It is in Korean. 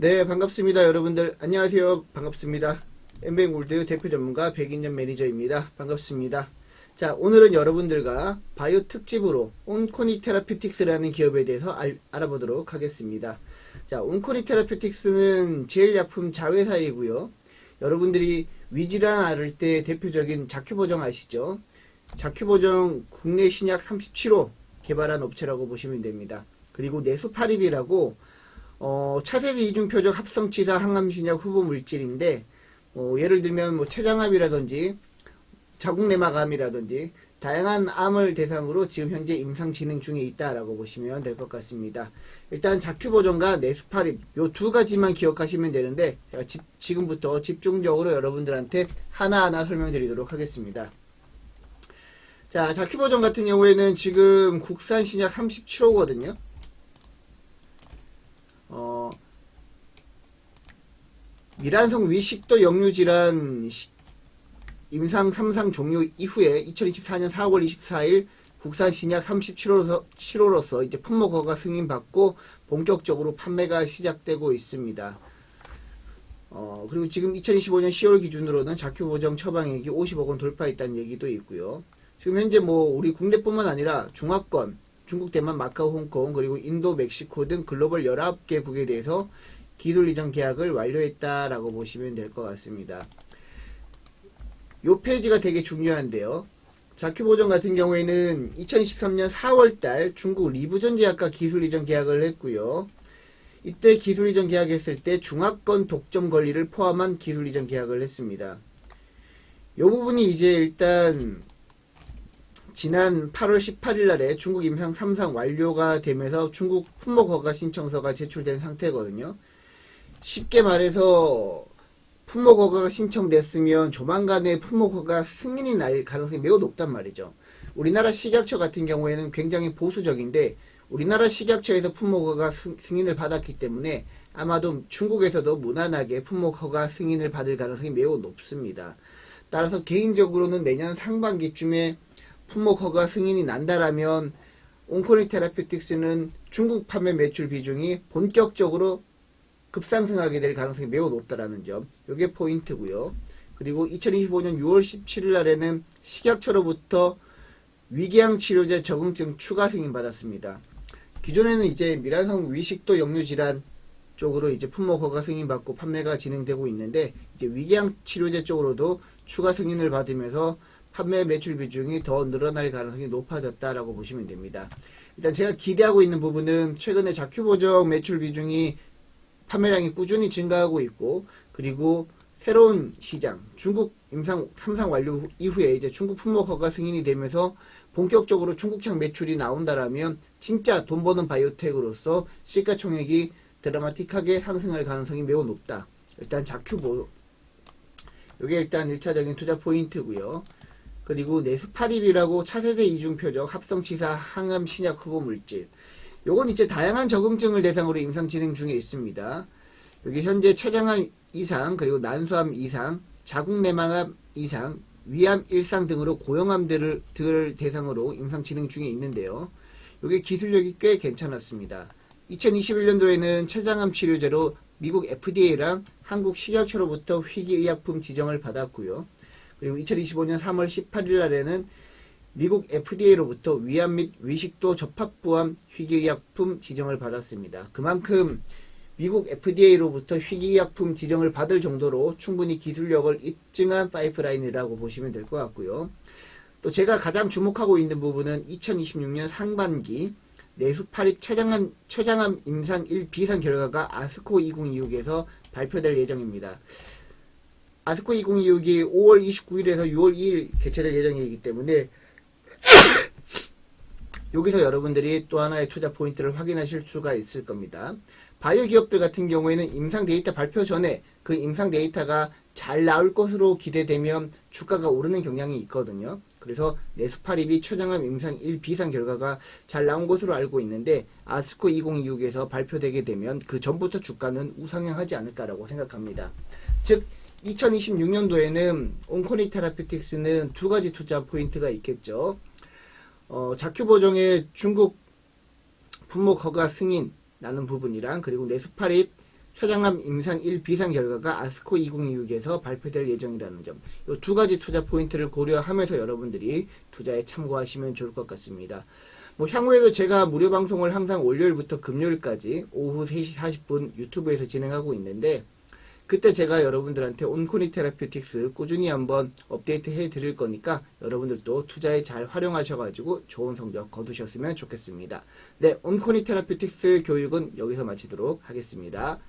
네, 반갑습니다. 여러분들. 안녕하세요. 반갑습니다. 엠뱅 골드 대표 전문가 백인년 매니저입니다. 반갑습니다. 자, 오늘은 여러분들과 바이오 특집으로 온코니 테라피틱스라는 기업에 대해서 알, 알아보도록 하겠습니다. 자, 온코니 테라피틱스는 제일약품 자회사이고요. 여러분들이 위질환 앓을 때 대표적인 자큐보정 아시죠? 자큐보정 국내 신약 37호 개발한 업체라고 보시면 됩니다. 그리고 내수파립이라고 어, 차세대 이중표적 합성치사 항암신약 후보 물질인데 어, 예를 들면 뭐 췌장암이라든지 자궁내막암이라든지 다양한 암을 대상으로 지금 현재 임상 진행 중에 있다라고 보시면 될 것 같습니다. 일단 자큐보정과 내수파립 요 두 가지만 기억하시면 되는데 제가 집- 지금부터 집중적으로 여러분들한테 하나하나 설명드리도록 하겠습니다. 자, 자큐보정 같은 경우에는 지금 국산 신약 37호거든요. 미란성 위식도 역류질환 시- 임상 3상 종료 이후에 2024년 4월 24일 국산 신약 37호로서 7호로서 이제 품목 허가 승인받고 본격적으로 판매가 시작되고 있습니다. 어, 그리고 지금 2025년 10월 기준으로는 자큐 보정 처방액이 50억 원 돌파했다는 얘기도 있고요. 지금 현재 뭐 우리 국내뿐만 아니라 중화권, 중국, 대만, 마카오, 홍콩, 그리고 인도, 멕시코 등 글로벌 19개국에 대해서 기술 이전 계약을 완료했다라고 보시면 될 것 같습니다. 요 페이지가 되게 중요한데요. 자큐보정 같은 경우에는 2023년 4월달 중국 리브전 제약과 기술 이전 계약을 했고요. 이때 기술 이전 계약했을 때 중화권 독점 권리를 포함한 기술 이전 계약을 했습니다. 요 부분이 이제 일단 지난 8월 18일 날에 중국 임상 3상 완료가 되면서 중국 품목 허가 신청서가 제출된 상태거든요. 쉽게 말해서 품목 허가가 신청됐으면 조만간에 품목 허가 승인이 날 가능성이 매우 높단 말이죠. 우리나라 식약처 같은 경우에는 굉장히 보수적인데 우리나라 식약처에서 품목 허가 승- 승인을 받았기 때문에 아마도 중국에서도 무난하게 품목 허가 승인을 받을 가능성이 매우 높습니다. 따라서 개인적으로는 내년 상반기쯤에 품목 허가 승인이 난다라면 온코니 테라피틱스는 중국 판매 매출 비중이 본격적으로 급상승하게 될 가능성이 매우 높다라는 점. 이게 포인트고요. 그리고 2025년 6월 17일 날에는 식약처로부터 위궤양 치료제 적응증 추가 승인 받았습니다. 기존에는 이제 미란성 위식도 역류 질환 쪽으로 이제 품목 허가 승인받고 판매가 진행되고 있는데 이제 위궤양 치료제 쪽으로도 추가 승인을 받으면서 판매 매출 비중이 더 늘어날 가능성이 높아졌다라고 보시면 됩니다. 일단 제가 기대하고 있는 부분은 최근에 자큐 보정 매출 비중이 판매량이 꾸준히 증가하고 있고 그리고 새로운 시장 중국 임상 3상 완료 후- 이후에 이제 중국 품목 허가 승인이 되면서 본격적으로 중국향 매출이 나온다라면 진짜 돈 버는 바이오텍으로서 시가총액이 드라마틱하게 상승할 가능성이 매우 높다. 일단 자큐보 이게 일단 1차적인 투자 포인트고요. 그리고 내수파립이라고 차세대 이중표적 합성치사 항암 신약 후보 물질. 요건 이제 다양한 적응증을 대상으로 임상 진행 중에 있습니다. 여기 현재 췌장암 이상, 그리고 난소암 이상, 자궁내막암 이상, 위암 일상 등으로 고형암들을 들 대상으로 임상 진행 중에 있는데요. 요게 기술력이 꽤 괜찮았습니다. 2021년도에는 췌장암 치료제로 미국 FDA랑 한국 식약처로부터 희귀의약품 지정을 받았고요. 그리고 2025년 3월 18일 날에는 미국 FDA로부터 위암 및 위식도 접합부암 희귀의약품 지정을 받았습니다. 그만큼 미국 FDA로부터 희귀의약품 지정을 받을 정도로 충분히 기술력을 입증한 파이프라인이라고 보시면 될 것 같고요. 또 제가 가장 주목하고 있는 부분은 2026년 상반기 내수파립 췌장암, 췌장암 임상 1 비상 결과가 아스코 2026에서 발표될 예정입니다. 아스코 2026이 5월 29일에서 6월 2일 개최될 예정이기 때문에 여기서 여러분들이 또 하나의 투자 포인트를 확인하실 수가 있을 겁니다. 바이오 기업들 같은 경우에는 임상 데이터 발표 전에 그 임상 데이터가 잘 나올 것으로 기대되면 주가가 오르는 경향이 있거든요. 그래서 내수파립이 최장암 임상 1 비상 결과가 잘 나온 것으로 알고 있는데 아스코 2026에서 발표되게 되면 그 전부터 주가는 우상향하지 않을까라고 생각합니다. 즉 2026년도에는 온코니 테라피틱스는 두 가지 투자 포인트가 있겠죠. 어, 자큐 보정의 중국 품목 허가 승인 나는 부분이랑 그리고 내수파립 췌장암 임상 1 비상 결과가 아스코 2026에서 발표될 예정이라는 점. 이 두 가지 투자 포인트를 고려하면서 여러분들이 투자에 참고하시면 좋을 것 같습니다. 뭐 향후에도 제가 무료 방송을 항상 월요일부터 금요일까지 오후 3시 40분 유튜브에서 진행하고 있는데 그때 제가 여러분들한테 온코니 테라피틱스 꾸준히 한번 업데이트 해 드릴 거니까 여러분들도 투자에 잘 활용하셔가지고 좋은 성적 거두셨으면 좋겠습니다. 네, 온코니 테라피틱스 교육은 여기서 마치도록 하겠습니다.